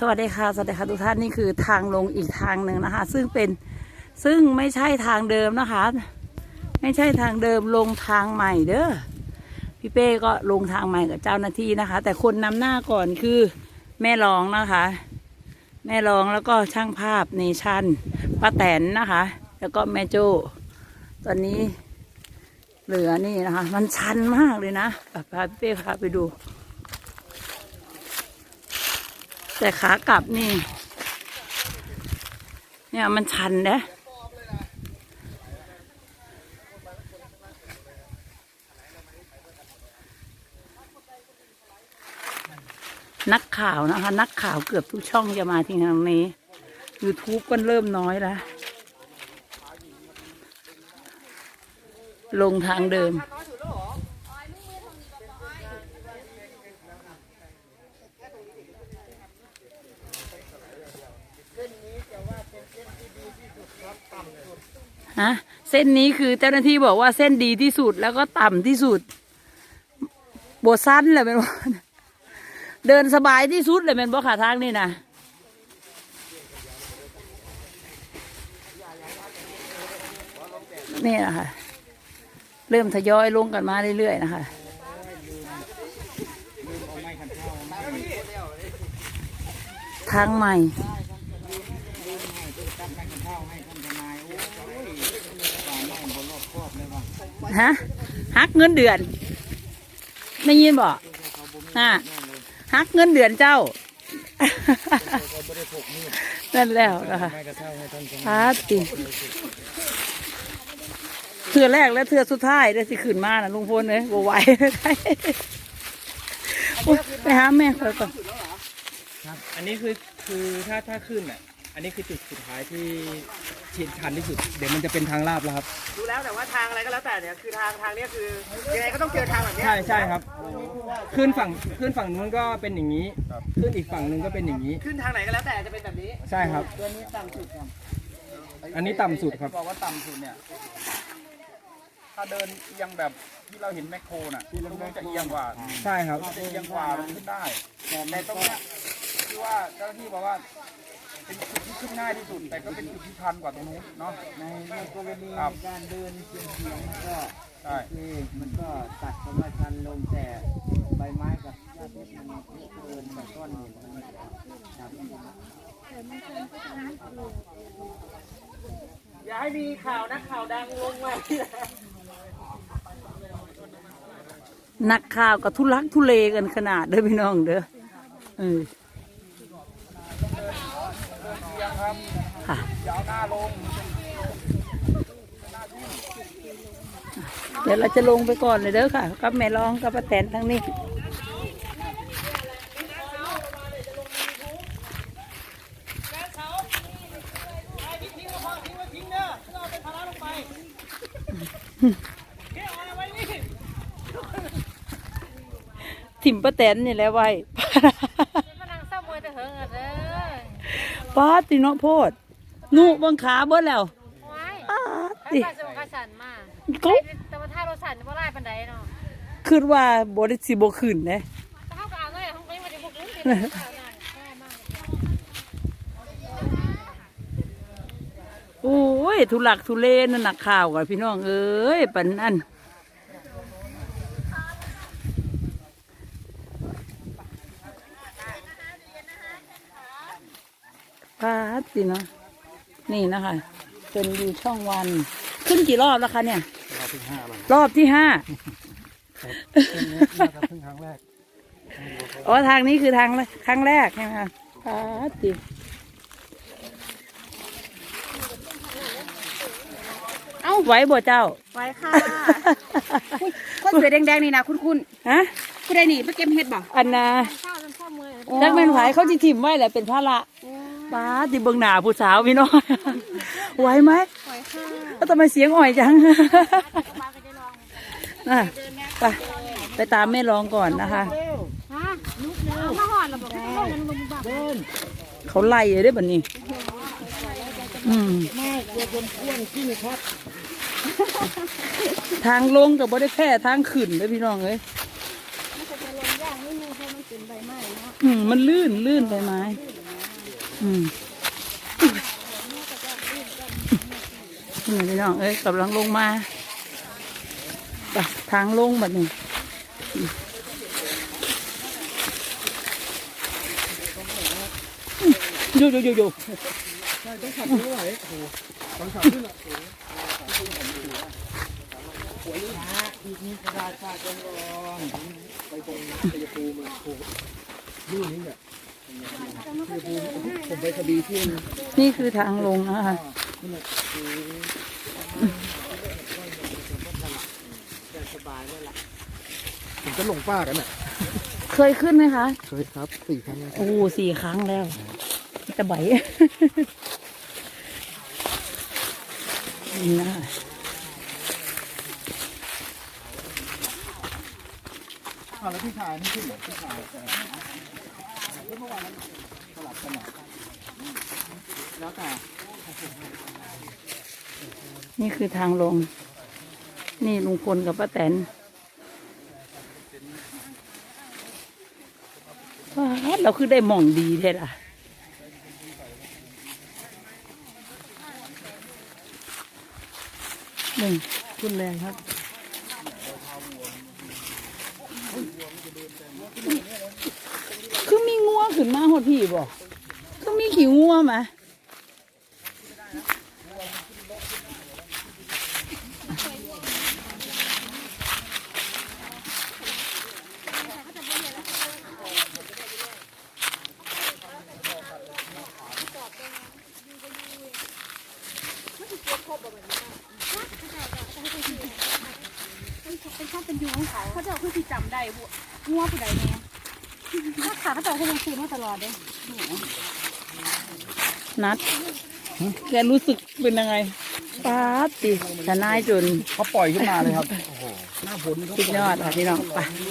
สวัสดีค่ะสวัสดีค่ะทุกท่านนี่คือทางลงอีกทางหนึ่งนะคะ ซึ่งเป็นซึ่งไม่ใช่ทางเดิมนะคะ ไม่ใช่ทางเดิมลงทางใหม่เด้อพี่เป้ก็ลงทางใหม่กับเจ้าหน้าที่นะคะ แต่คนนำหน้าก่อนคือแม่รองนะคะ แม่รองแล้วก็ช่างภาพเนชั่นป้าแตนนะคะ แล้วก็แม่โจ้ตอนนี้เหลือนี่นะคะ มันชันมากเลยนะพาพี่เป้พาไปดู แต่ขากลับนี่ เนี่ยมันชันนะนักข่าวนะคะ นักข่าวเกือบทุกช่องจะมาที่ทางนี้ YouTube ก็เริ่มน้อยแล้ว ลงทางเดิม ฮะเส้นนี้คือเจ้าหน้าที่บอกว่าเส้นดีที่สุดแล้วก็ต่ำที่สุดบสั้นเลยเป็นว่าเดินสบายที่สุดเลยเป็นบ่ขาทางนี่นะนี่นะคะ เริ่มทยอยลงกันมาเรื่อยๆนะคะทางใหม่ ฮะหักเงินเดือนไม่ยินบอกฮะหักเงินเดือนเจ้านั่นแล้วนะคะพาติเทือแรกและเทือสุดท้ายได้สิขึ้นมานะลุงพลเลยบ่ไหวไปหาแม่คอยก่อนอันนี้คือคือถ้าถ้าขึ้นอะ อันนี้คือจุดสุดท้ายที่ที่ชันที่สุด เดี๋ยวมันจะเป็นทางลาบแล้วครับ ดูแล้วแต่ว่าทางอะไรก็แล้วแต่เนี่ยคือทางทางเนี้ยคือยังไงก็ต้องเจอทางแบบเนี้ยใช่ใช่ครับ ขึ้นฝั่งขึ้นฝั่งนู้นก็เป็นอย่างนี้ ขึ้นอีกฝั่งหนึงก็เป็นอย่างนี้ ขึ้นทางไหนก็แล้วแต่จะเป็นแบบนี้ใช่ครับ ตัวนี้ต่ำสุดครับอันนี้ต่ำสุดครับ บอกว่าต่ำสุดเนี่ย ถ้าเดินเอียงแบบที่เราเห็นแมคโครน่ะตรงนู้นจะเอียงกว่าใช่ครับ จะเอียงกว่ามันขึ้นได้แต่ตรงเนี้ยที่ว่าเจ้าหน้าที่บอกว่า เป็นจุดที่ขึ้นง่ายที่สุด แต่ก็เป็นจุดที่ชันกว่าตรงนู้นเนาะ ในในกรณีการเดินเฉียงเฉียงก็ใช่มันก็ตัดคำว่าชันลงแต่ใบไม้กับหญ้าเพชรมันเกินแบบต้นหินมันครับอย่าให้มีข่าวนักข่าวดังลงมาที่นักข่าวกับทุลักทุเลกันขนาดเด้อพี่น้องเด้อเออ ค่ะยาวหน้าลงเดี๋ยวเราจะลงไปก่อนเลยเด้อค่ะกับแม่ร้องกับป้าแตนทั้งนี้ ถิ่มป้าแตนนี่แหละไว้มานั่งเศร้ามวยแต่เหิงอะเด้อป้าติเนาะโพด นูบังขาเบิดแล้วไว้ป้าข้าติพเจ้าข้าสันมาเขาแต่ว่าถ้ารถสันบ่ไล่ปานใดเนาะคิดว่าบริสิบขึ้นนะแต่เฮาก็เอาเงินเฮาก็ยังบ่ได้บุกลุกเลยโอ้ย ทุลักทุเลนั่นนักข่าวกับพี่น้องเอ้ยปันนั่นป้าสิเนาะ นี่นะคะเป็นดูช่องวัน ขึ้นกี่รอบแล้วคะเนี่ย รอบที่ห้าน่าจะเพิ่งครั้งแรกอ๋อทางนี้คือทางแรกครั้งแรกใช่ไหมคะป้าสิเอ้าไหวบ่เจ้า ไว้ค่ะ คนเสือแดงๆนี่นะคุณคุณฮะคุณได้หนีไปเก็บเห็ดบ่อันน่ะข้าวจนข้อมือจักแม่นไหวเขาจิทิมไว้แหละเป็นพระละ ป้าติเบิงหนาผู้สาวพี่น้อยไหวไหมไว้ค่ะแล้วทำไมเสียงอ่อยจังน่ะไปไปตามแม่รองก่อนนะคะฮะลุกแล้วมาหอดแล้วบอกว่าลงกันลงบักเขาไล่เลยได้อบัดนี้อืมทางลงกับบ่ได้แพ้ทางขึ้นเลยพี่น้องเอ้ยอืมมันลื่นลื่นไปไหมม อืมนี่พี่น้องเอ้ยกำลังลงมาทางลงแบบนี้อยู่อยู่อยู่อยู่อีกนิดก็ได้ค่ะจนรองไปตรงชัยภูมิโอ้นู่นนี่เนี่ยชัยภูมิ ผมไปกระบี่ที่นี่คือทางลงนะคะสบายเลยล่ะผมจะหลงป้ากันอะเคยขึ้นไหมคะ เคยครับสี่ครั้งแล้วโอ้สี่ครั้งแล้วตะไบนี่นะอ้าวแล้วพี่ชายนี่ขึ้นเหรอพี่ชาย เมื่อวานสลับกันหน่อยแล้วแต่นี่คือทางลง นี่ลุงพลกับป้าแตนเราคือได้มองดีแท้ล่ะหนึ่งขึ้นแรงครับคือมี งัวขึ้นมาหดพี่บ่คือมีขี้งัวมาเป็นข้อเป็นยูของเขาเขาจะเอาคือที่จำได้บัวงัวผู้ใดเนี่ย ถ้าขาเขาจะเอาให้ยังคืนมาตลอดเลยนัดแกรู้สึกเป็นยังไงป๊าดติทนายจนเขาปล่อยขึ้นมาเลยครับโอ้โหหน้าฝนเขาสุดยอดค่ะพี่น้องไปสามโล